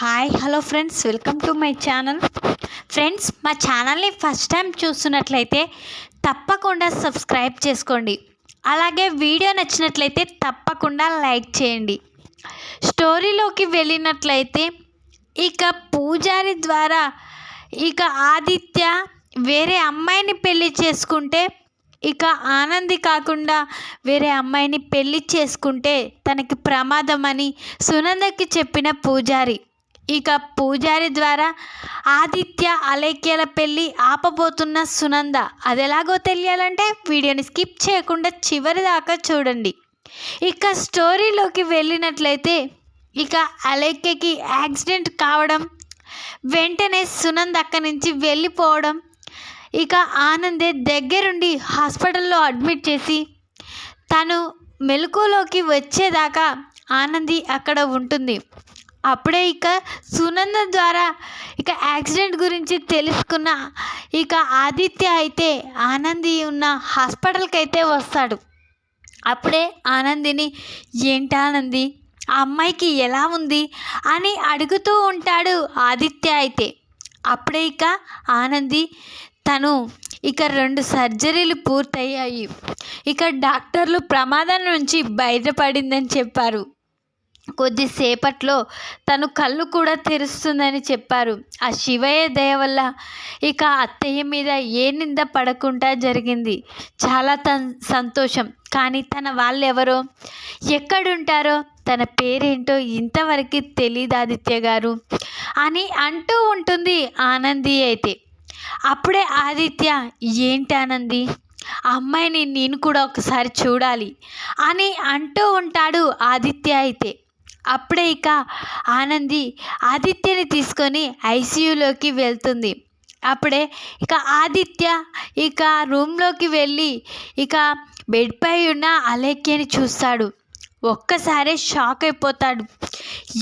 Hi hello friends welcome to my channel friends మా ఛానల్ని first time చూస్తున్నట్లయితే తప్పకుండా సబ్స్క్రైబ్ చేసుకోండి. అలాగే వీడియో నచ్చినట్లయితే తప్పకుండా లైక్ చేయండి. స్టోరీలోకి వెళ్ళినట్లయితే ఇక పూజారి ద్వారా ఇక ఆదిత్య వేరే అమ్మాయిని పెళ్ళి చేసుకుంటే ఇక ఆనంది కాకుండా వేరే అమ్మాయిని పెళ్ళి చేసుకుంటే తనకి ప్రమాదం అని సునందకి చెప్పిన పూజారి. ఇక పూజారి ద్వారా ఆదిత్య అలేఖ్యల పెళ్ళి ఆపబోతున్న సునంద. అది ఎలాగో తెలియాలంటే వీడియోని స్కిప్ చేయకుండా చివరి దాకా చూడండి. ఇక స్టోరీలోకి వెళ్ళినట్లయితే ఇక అలేఖ్యకి యాక్సిడెంట్ కావడం వెంటనే సునంద్ అక్కడి నుంచి వెళ్ళిపోవడం ఇక ఆనందే దగ్గరుండి హాస్పిటల్లో అడ్మిట్ చేసి తను మెలకులోకి వచ్చేదాకా ఆనంది అక్కడ ఉంటుంది. అప్పుడే ఇక సునంద ద్వారా ఇక యాక్సిడెంట్ గురించి తెలుసుకున్న ఇక ఆదిత్య అయితే ఆనంది ఉన్న హాస్పిటల్కి అయితే వస్తాడు. అప్పుడే ఆనందిని ఏంటి ఆనంది? ఆ అమ్మాయికి ఎలా ఉంది? అని అడుగుతూ ఉంటాడు ఆదిత్య అయితే. అప్పుడే ఇక ఆనంది తను ఇక రెండు సర్జరీలు పూర్తయ్యాయి. ఇక డాక్టర్లు ప్రమాదం నుంచి బయటపడిందని చెప్పారు. కొద్దిసేపట్లో తను కళ్ళు కూడా తెరుస్తుందని చెప్పారు. ఆ శివయ్య దయ వల్ల ఇక అత్తయ్య మీద ఏ నింద పడకుండా జరిగింది. చాలా తన్ సంతోషం. కానీ తన వాళ్ళెవరో? ఎక్కడుంటారో? తన పేరేంటో ఇంతవరకు తెలియదు ఆదిత్య గారు. అని అంటూ ఉంటుంది ఆనంది అయితే. అప్పుడే ఆదిత్య ఏంటి ఆనంది? ఆ అమ్మాయిని నేను కూడా ఒకసారి చూడాలి అని అంటూ ఉంటాడు ఆదిత్య అయితే. అప్పుడే ఇక ఆనంది ఆదిత్యని తీసుకొని ఐసీయూలోకి వెళ్తుంది. అప్పుడే ఇక ఆదిత్య ఇక రూమ్లోకి వెళ్ళి ఇక బెడ్పై ఉన్న అలేఖ్యని చూస్తాడు. ఒక్కసారే షాక్ అయిపోతాడు.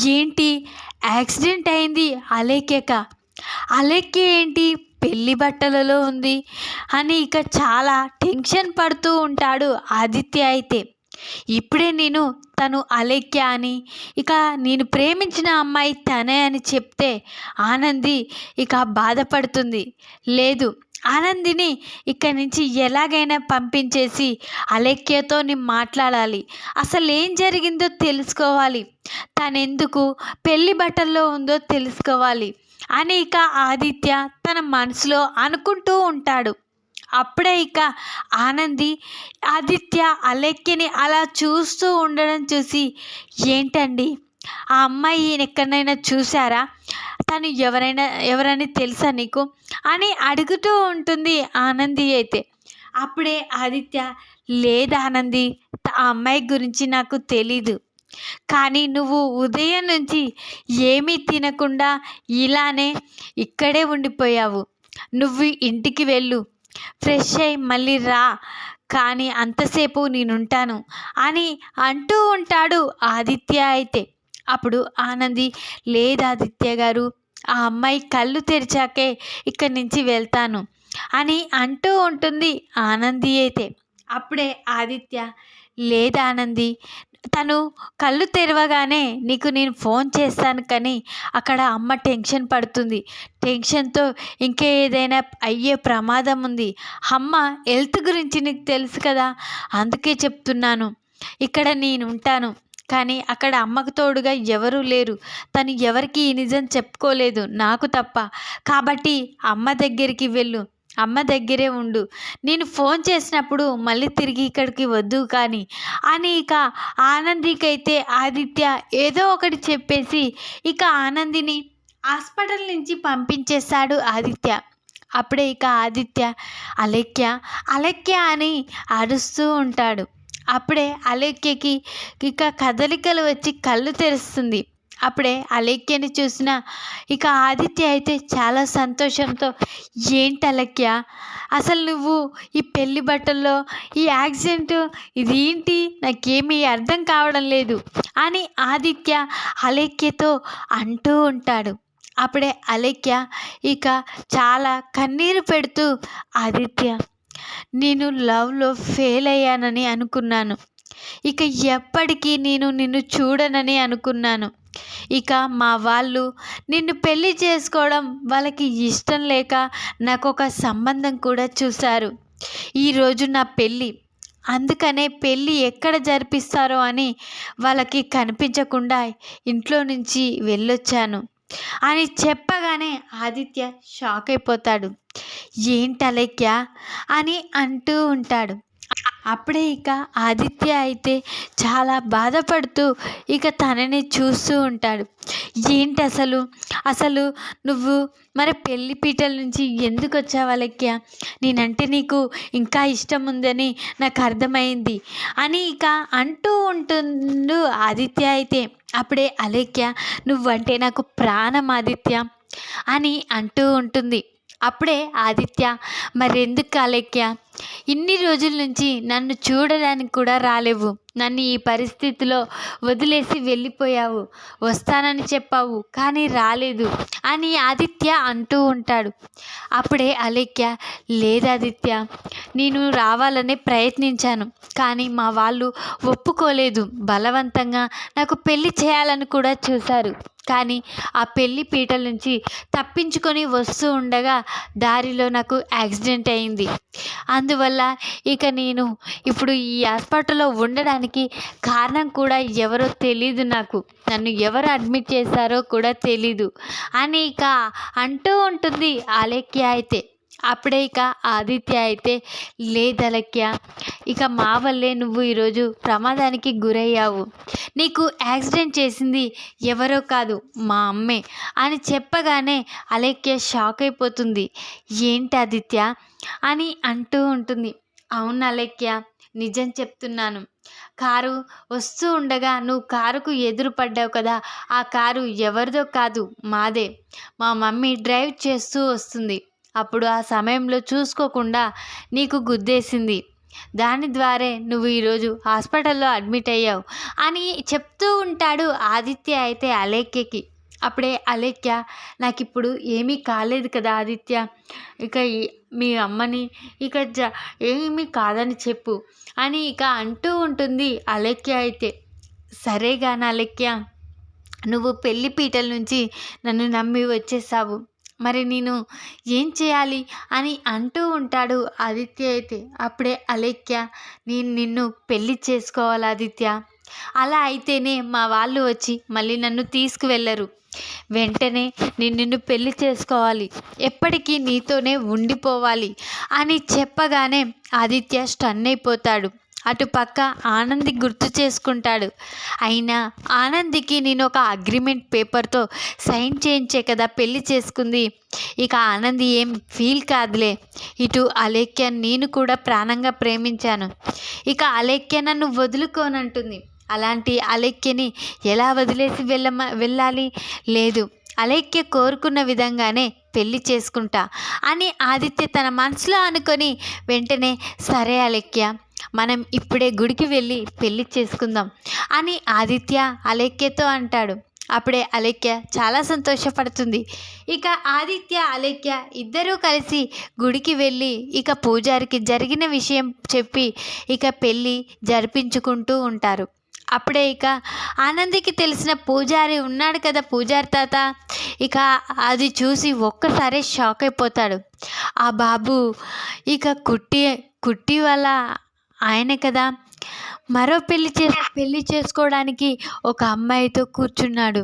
ఏంటి? యాక్సిడెంట్ అయింది అలేఖ్యక? అలేఖ్య ఏంటి? పెళ్ళి బట్టలలో ఉంది అని ఇక చాలా టెన్షన్ పడుతూ ఉంటాడు ఆదిత్య అయితే. ఇప్పుడే నేను తను అలేఖ్య అని ఇక నేను ప్రేమించిన అమ్మాయి తనే అని చెప్తే ఆనంది ఇక బాధపడుతుంది. లేదు ఆనందిని ఇక్కడి నుంచి ఎలాగైనా పంపించేసి అలేఖ్యతో నేను మాట్లాడాలి. అసలు ఏం జరిగిందో తెలుసుకోవాలి. తనెందుకు పెళ్ళి బట్టల్లో ఉందో తెలుసుకోవాలి అని ఇక ఆదిత్య తన మనసులో అనుకుంటూ ఉంటాడు. అప్పుడే ఇక ఆనంది ఆదిత్య అలెక్కిని అలా చూస్తూ ఉండడం చూసి ఏంటండి? ఆ అమ్మాయి ఎక్కడైనా చూసారా తను ఎవరైనా ఎవరని తెలుసా నీకు? అని అడుగుతూ ఉంటుంది ఆనంది అయితే. అప్పుడే ఆదిత్య లేదు ఆనంది ఆ అమ్మాయి గురించి నాకు తెలీదు. కానీ నువ్వు ఉదయం నుంచి ఏమీ తినకుండా ఇలానే ఇక్కడే ఉండిపోయావు. నువ్వు ఇంటికి వెళ్ళు. ఫ్రెష్ అయ్యి మళ్ళీ రా. కానీ అంతసేపు నేనుంటాను అని అంటూ ఉంటాడు ఆదిత్య అయితే. అప్పుడు ఆనంది లేదు ఆదిత్య గారు ఆ అమ్మాయి కళ్ళు తెరిచాకే ఇక్కడి నుంచి వెళ్తాను అని అంటూ ఉంటుంది ఆనంది అయితే. అప్పుడే ఆదిత్య లేదు ఆనంది తను కళ్ళు తెరవగానే నీకు నేను ఫోన్ చేస్తాను కానీ అక్కడ అమ్మ టెన్షన్ పడుతుంది. టెన్షన్తో ఇంకే ఏదైనా అయ్యే ప్రమాదం ఉంది. అమ్మ హెల్త్ గురించి నీకు తెలుసు కదా అందుకే చెప్తున్నాను. ఇక్కడ నేను ఉంటాను. కానీ అక్కడ అమ్మకు తోడుగా ఎవరూ లేరు. తను ఎవరికి ఈ నిజం చెప్పుకోలేదు. నాకు తప్ప. కాబట్టి అమ్మ దగ్గరికి వెళ్ళు. అమ్మ దగ్గరే ఉండు. నేను ఫోన్ చేసినప్పుడు మళ్ళీ తిరిగి ఇక్కడికి వద్దు కానీ అని ఇక ఆనందికైతే ఆదిత్య ఏదో ఒకటి చెప్పేసి ఇక ఆనందిని హాస్పిటల్ నుంచి పంపించేశాడు ఆదిత్య. అప్పుడే ఇక ఆదిత్య అలెక్య అలెక్య అని అరుస్తూ ఉంటాడు. అప్పుడే అలెక్యకి ఇక కదలికలు వచ్చి కళ్ళు తెరుస్తుంది. అప్పుడే అలేఖ్యని చూసిన ఇక ఆదిత్య అయితే చాలా సంతోషంతో ఏంటి అలక్య? అసలు నువ్వు ఈ పెళ్ళి బట్టల్లో ఈ యాక్సిడెంట్ ఇదేంటి? నాకేమీ అర్థం కావడం లేదు అని ఆదిత్య అలేఖ్యతో అంటూ ఉంటాడు. అప్పుడే అలేఖ్య ఇక చాలా కన్నీరు పెడుతూ ఆదిత్య నేను లవ్లో ఫెయిల్ అయ్యానని అనుకున్నాను. ఇక ఎప్పటికీ నేను నిన్ను చూడనని అనుకున్నాను. ఇక మా వాళ్ళు నిన్ను పెళ్ళి చేసుకోవడం వాళ్ళకి ఇష్టం లేక నాకు ఒక సంబంధం కూడా చూశారు. ఈరోజు నా పెళ్ళి అందుకనే పెళ్ళి ఎక్కడ జరిపిస్తారో అని వాళ్ళకి కనిపించకుండా ఇంట్లో నుంచి వెళ్ళొచ్చాను. అని చెప్పగానే ఆదిత్య షాక్ అయిపోతాడు. ఏంటి అలెక్య? అని అంటూ ఉంటాడు. అప్పుడే ఇక ఆదిత్య అయితే చాలా బాధపడుతూ ఇక తనని చూస్తూ ఉంటాడు. ఏంటి అసలు? అసలు నువ్వు మరి పెళ్ళి పీటల నుంచి ఎందుకు వచ్చావు నేనంటే నీకు ఇంకా ఇష్టం ఉందని నాకు అర్థమైంది అని ఇక అంటూ ఉంటుండు ఆదిత్య అయితే. అప్పుడే అలేఖ్య నువ్వంటే నాకు ప్రాణం ఆదిత్య అని అంటూ ఉంటుంది. అప్పుడే ఆదిత్య మరెందుకు కాలేక్య ఇన్ని రోజుల నుంచి నన్ను చూడడానికి కూడా రాలేవు. నన్ను ఈ పరిస్థితిలో వదిలేసి వెళ్ళిపోయావు. వస్తానని చెప్పావు కానీ రాలేదు అని ఆదిత్య అంటూ ఉంటాడు. అప్పుడే అలేఖ్య లేదు ఆదిత్య నేను రావాలనే ప్రయత్నించాను కానీ మా వాళ్ళు ఒప్పుకోలేదు. బలవంతంగా నాకు పెళ్ళి చేయాలని కూడా చూశారు. కానీ ఆ పెళ్ళి పీటల నుంచి తప్పించుకొని వస్తూ ఉండగా దారిలో నాకు యాక్సిడెంట్ అయింది. అందువల్ల ఇక నేను ఇప్పుడు ఈ హాస్పిటల్లో ఉండడానికి కారణం కూడా ఎవరో తెలీదు నాకు. నన్ను ఎవరు అడ్మిట్ చేశారో కూడా తెలీదు. అని ఇక అంటూ ఉంటుంది అలేఖ్య అయితే. అప్పుడే ఇక ఆదిత్య అయితే లేదలక్య ఇక మా వల్లే నువ్వు ఈరోజు ప్రమాదానికి గురయ్యావు. నీకు యాక్సిడెంట్ చేసింది ఎవరో కాదు మా అమ్మే అని చెప్పగానే అలక్య షాక్ అయిపోతుంది. ఏంటి ఆదిత్య? అని అంటూ ఉంటుంది. అవును అలక్య నిజం చెప్తున్నాను. కారు వస్తూ ఉండగా నువ్వు కారుకు ఎదురు పడ్డావు కదా ఆ కారు ఎవరిదో కాదు మాదే. మా మమ్మీ డ్రైవ్ చేస్తూ వస్తుంది. అప్పుడు ఆ సమయంలో చూసుకోకుండా నీకు గుద్దేసింది. దాని ద్వారే నువ్వు ఈరోజు హాస్పిటల్లో అడ్మిట్ అయ్యావు అని చెప్తూ ఉంటాడు ఆదిత్య అయితే అలేఖ్యకి. అప్పుడే అలేఖ్య నాకు ఇప్పుడు ఏమీ కాలేదు కదా ఆదిత్య. ఇక మీ అమ్మని ఇక జ ఏమీ కాదని చెప్పు అని ఇక అంటూ ఉంటుంది అలేఖ్య అయితే. సరేగా గాని అలేఖ్య నువ్వు పెళ్ళి పీటల నుంచి నన్ను నమ్మి వచ్చేసావు. మరి నేను ఏం చేయాలి అని అంటూ ఉంటాడు ఆదిత్య అయితే. అప్పుడే అలేఖ్య నేను నిన్ను పెళ్ళి చేసుకోవాలి ఆదిత్య. అలా అయితేనే మా వాళ్ళు వచ్చి మళ్ళీ నన్ను తీసుకువెళ్ళరు. వెంటనే నేను నిన్ను పెళ్ళి చేసుకోవాలి. ఎప్పటికీ నీతోనే ఉండిపోవాలి అని చెప్పగానే ఆదిత్య స్టన్ అయిపోతాడు. అటుపక్క ఆనంది గుర్తు చేసుకుంటాడు. అయినా ఆనందికి నేను ఒక అగ్రిమెంట్ పేపర్తో సైన్ చేయించే కదా పెళ్ళి చేసుకుంది. ఇక ఆనంది ఏం ఫీల్ కాదులే. ఇటు అలేఖ్య నేను కూడా ప్రాణంగా ప్రేమించాను. ఇక అలేఖ్య నన్ను వదులుకోనంటుంది. అలాంటి అలేఖ్యని ఎలా వదిలేసి వెళ్ళమ వెళ్ళాలి? లేదు. అలేఖ్య కోరుకున్న విధంగానే పెళ్ళి చేసుకుంటా అని ఆదిత్య తన మనసులో అనుకొని వెంటనే సరే అలేఖ్య మనం ఇప్పుడే గుడికి వెళ్ళి పెళ్ళి చేసుకుందాం అని ఆదిత్య అలేఖ్యతో అంటాడు. అప్పుడే అలేఖ్య చాలా సంతోషపడుతుంది. ఇక ఆదిత్య అలేఖ్య ఇద్దరూ కలిసి గుడికి వెళ్ళి ఇక పూజారికి జరిగిన విషయం చెప్పి ఇక పెళ్ళి జరిపించుకుంటూ ఉంటారు. అప్పుడే ఇక ఆనందికి తెలిసిన పూజారి ఉన్నాడు కదా పూజారి తాత. ఇక అది చూసి ఒక్కసారి షాక్ అయిపోతాడు. ఆ బాబు ఇక కుట్టి కుట్టి వాళ్ళ ఆయనే కదా. మరో పెళ్ళి చే పెళ్ళి చేసుకోవడానికి ఒక అమ్మాయితో కూర్చున్నాడు.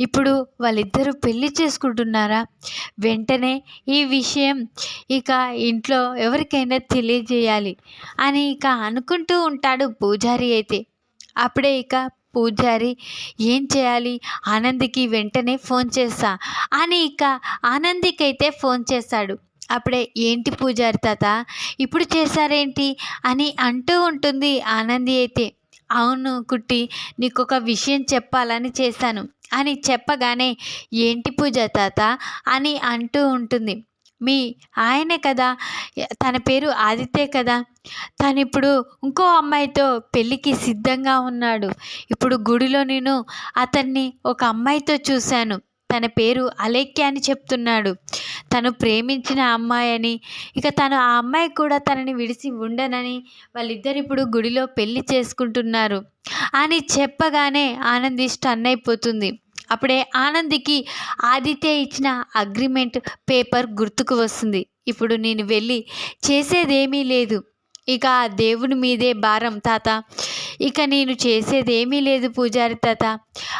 ఇప్పుడు వాళ్ళిద్దరూ పెళ్ళి చేసుకుంటున్నారా? వెంటనే ఈ విషయం ఇక ఇంట్లో ఎవరికైనా తెలియజేయాలి అని ఇక అనుకుంటూ ఉంటాడు పూజారి అయితే. అప్పుడే ఇక పూజారి ఏం చేయాలి? ఆనందికి వెంటనే ఫోన్ చేస్తా అని ఇక ఆనందికైతే ఫోన్ చేశాడు అప్పుడే ఏంటి పూజారి తాత? ఇప్పుడు చేశారేంటి? అని అంటూ ఉంటుంది ఆనంది అయితే. అవును కుట్టి నీకు ఒక విషయం చెప్పాలని చేశాను. అని చెప్పగానే ఏంటి పూజ తాత? అని అంటూ ఉంటుంది. మీ ఆయనే కదా? తన పేరు ఆదిత్య కదా? తను ఇప్పుడు ఇంకో అమ్మాయితో పెళ్ళికి సిద్ధంగా ఉన్నాడు. ఇప్పుడు గుడిలో నేను అతన్ని ఒక అమ్మాయితో చూశాను. తన పేరు అలేఖ్య అని చెప్తున్నాడు. తను ప్రేమించిన అమ్మాయి అని ఇక తను ఆ అమ్మాయి కూడా తనని విడిచి ఉండనని వాళ్ళిద్దరు ఇప్పుడు గుడిలో పెళ్ళి చేసుకుంటున్నారు. అని చెప్పగానే ఆనంది స్టన్ అయిపోతుంది అప్పుడే ఆనందికి ఆదిత్య ఇచ్చిన అగ్రిమెంట్ పేపర్ గుర్తుకు వస్తుంది. ఇప్పుడు నేను వెళ్ళి చేసేదేమీ లేదు. ఇక ఆ దేవుని మీదే భారం తాత. ఇక నేను చేసేదేమీ లేదు పూజారి తాత.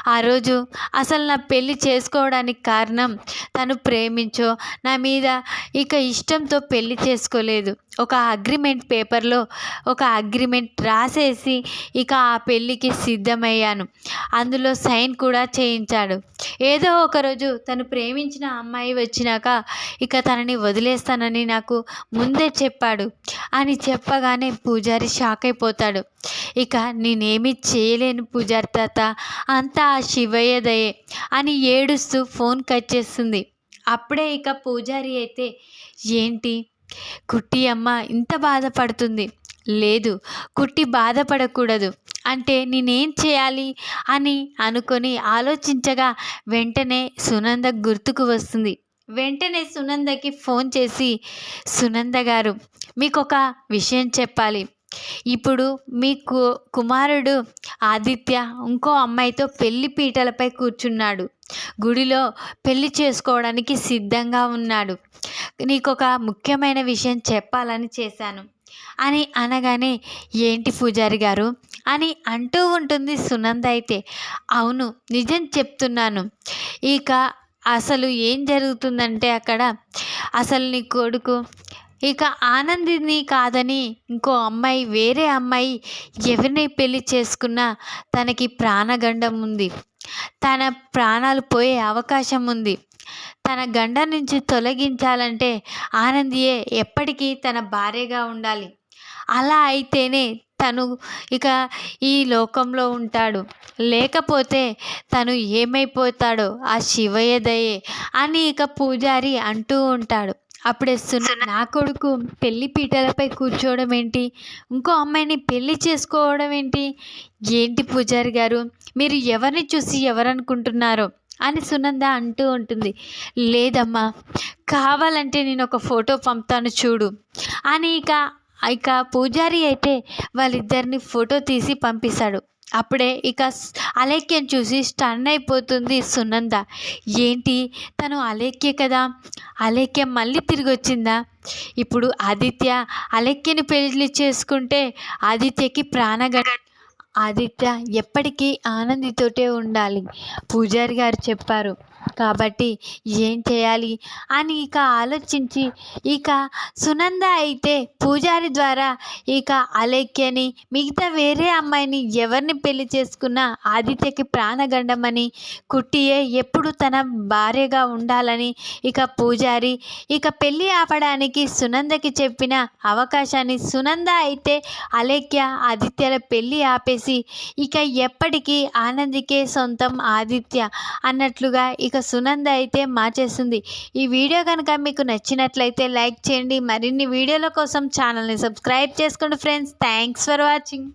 ఆ రోజు అసలు నా పెళ్ళి చేసుకోవడానికి కారణం తను ప్రేమించో నా మీద ఇక ఇష్టంతో పెళ్ళి చేసుకోలేదు. ఒక అగ్రిమెంట్ పేపర్లో ఒక అగ్రిమెంట్ రాసేసి ఇక ఆ పెళ్ళికి సిద్ధమయ్యాను. అందులో సైన్ కూడా చేయించాడు. ఏదో ఒకరోజు తను ప్రేమించిన అమ్మాయి వచ్చినాక ఇక తనని వదిలేస్తానని నాకు ముందే చెప్పాడు. అని చెప్పగానే పూజారి షాక్ అయిపోతాడు. ఇక నేనేమీ చేయలేను పూజారి తాత అంతా ఆ శివయ్యదయే అని ఏడుస్తూ ఫోన్ కట్ చేస్తుంది. అప్పుడే ఇక పూజారి అయితే ఏంటి? కుట్టి అమ్మ ఇంత బాధపడుతుంది. లేదు కుట్టి బాధపడకూడదు. అంటే నేనేం చేయాలి అని అనుకొని ఆలోచించగా వెంటనే సునంద గుర్తుకు వస్తుంది. వెంటనే సునందకి ఫోన్ చేసి సునంద గారు మీకు ఒక విషయం చెప్పాలి. ఇప్పుడు మీ కు కుమారుడు ఆదిత్య ఇంకో అమ్మాయితో పెళ్ళి పీటలపై కూర్చున్నాడు. గుడిలో పెళ్ళి చేసుకోవడానికి సిద్ధంగా ఉన్నాడు. నీకు ఒక ముఖ్యమైన విషయం చెప్పాలని చేశాను. అని అనగానే ఏంటి పూజారి గారు అని అంటూ ఉంటుంది సునంద అయితే. అవును నిజం చెప్తున్నాను. ఇక అసలు ఏం జరుగుతుందంటే అక్కడ అసలు నీ కొడుకు ఇక ఆనందిని కాదని ఇంకో అమ్మాయి వేరే అమ్మాయి ఎవరిని పెళ్ళి చేసుకున్నా తనకి ప్రాణగండం ఉంది. తన ప్రాణాలు పోయే అవకాశం ఉంది. తన గండ నుంచి తొలగించాలంటే ఆనందియే ఎప్పటికీ తన భార్యగా ఉండాలి. అలా అయితేనే తను ఇక ఈ లోకంలో ఉంటాడు. లేకపోతే తను ఏమైపోతాడో ఆ శివయ్య దయే అని ఇక పూజారి అంటూ ఉంటాడు. అప్పుడే సున నా కొడుకు పెళ్ళి పీటలపై కూర్చోవడం ఏంటి? ఇంకో అమ్మాయిని పెళ్ళి చేసుకోవడం ఏంటి? ఏంటి పూజారి గారు? మీరు ఎవరిని చూసి ఎవరనుకుంటున్నారో? అని సునంద అంటూ ఉంటుంది. లేదమ్మా కావాలంటే నేను ఒక ఫోటో పంపుతాను చూడు. అని ఇక ఇక పూజారి అయితే వాళ్ళిద్దరిని ఫోటో తీసి పంపిస్తాడు. అప్పుడే ఇక అలేఖ్యం చూసి స్టన్ అయిపోతుంది సునంద. ఏంటి? తను అలేఖ్య కదా? అలేఖ్య మళ్ళీ తిరిగి వచ్చిందా ఇప్పుడు ఆదిత్య అలేఖ్యని పెళ్ళి చేసుకుంటే ఆదిత్యకి ప్రాణగ ఆదిత్య ఎప్పటికీ ఆనందితోటే ఉండాలి. పూజారి గారు చెప్పారు. కాబట్టి ఏం చేయాలి? అని ఇక ఆలోచించి ఇక సునంద అయితే పూజారి ద్వారా ఇక అలేఖ్యని మిగతా వేరే అమ్మాయిని ఎవరిని పెళ్ళి చేసుకున్నా ఆదిత్యకి ప్రాణగండమని కుట్టియే ఎప్పుడు తన భార్యగా ఉండాలని ఇక పూజారి ఇక పెళ్ళి ఆపడానికి సునందకి చెప్పిన అవకాశాన్ని సునంద అయితే అలేఖ్య ఆదిత్యల పెళ్ళి ఆపేసి ఇక ఎప్పటికీ ఆనందికే సొంతం ఆదిత్య అన్నట్లుగా ఇక సునంద అయితే మార్చేస్తుంది. ఈ వీడియో కనుక మీకు నచ్చినట్లయితే లైక్ చేయండి. మరిన్ని వీడియోల కోసం ఛానల్ని సబ్స్క్రైబ్ చేసుకోండి ఫ్రెండ్స్. Thanks for watching.